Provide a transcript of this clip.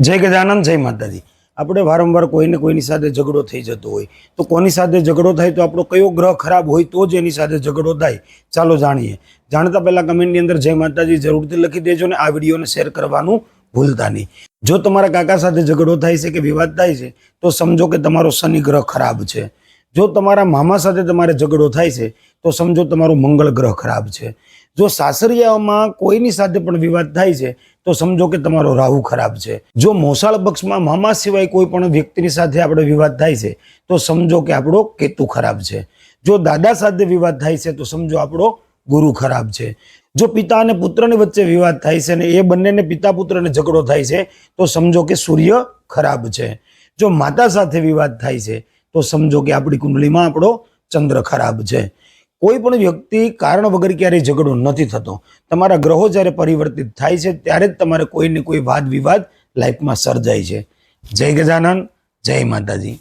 જય ગજાનંદ, જય માતાજી. આપણે વારંવાર કોઈને કોઈની સાથે ઝઘડો થઈ જતો હોય, તો કોની સાથે ઝઘડો થાય તો આપણો કયો ગ્રહ ખરાબ હોય તો જ એની સાથે ઝઘડો થાય. ચાલો જાણીએ. જાણતા પહેલા કમેન્ટની અંદર જય માતાજી જરૂરથી લખી દેજો ને આ વિડીયોને શેર કરવાનું ભૂલતા નહીં. જો તમારા કાકા સાથે ઝઘડો થાય છે કે વિવાદ થાય છે, તો સમજો કે તમારો શનિ ગ્રહ ખરાબ છે. જો તમારા મામા સાથે તમારે ઝઘડો થાય છે, તો સમજો તમારો મંગળ ગ્રહ ખરાબ છે. જો સાસરિયામાં કોઈની સાથે પણ વિવાદ થાય છે, તો સમજો કે તમારો રાહુ ખરાબ છે. જો મોસાળ પક્ષમાં મામા સિવાય કોઈ પણ વ્યક્તિની સાથે આપણે વિવાદ થાય છે, તો સમજો કે આપણો કેતુ ખરાબ છે. જો દાદા સાથે વિવાદ થાય છે, તો સમજો આપણો ગુરુ ખરાબ છે. જો પિતા અને પુત્રની વચ્ચે વિવાદ થાય છે અને એ બંનેને પિતા પુત્રને ઝઘડો થાય છે, તો સમજો કે સૂર્ય ખરાબ છે. જો માતા સાથે વિવાદ થાય છે, તો સમજો કે આપણી કુંડલીમાં આપણો ચંદ્ર ખરાબ છે. કોઈ પણ વ્યક્તિ કારણ વગર ક્યારેય ઝઘડો નથી થતો. તમારા ગ્રહો જ્યારે પરિવર્તિત થાય છે, ત્યારે જ તમારે કોઈને કોઈ વાદ વિવાદ લાઈફમાં સર્જાય છે. જય ગજાનન, જય માતાજી.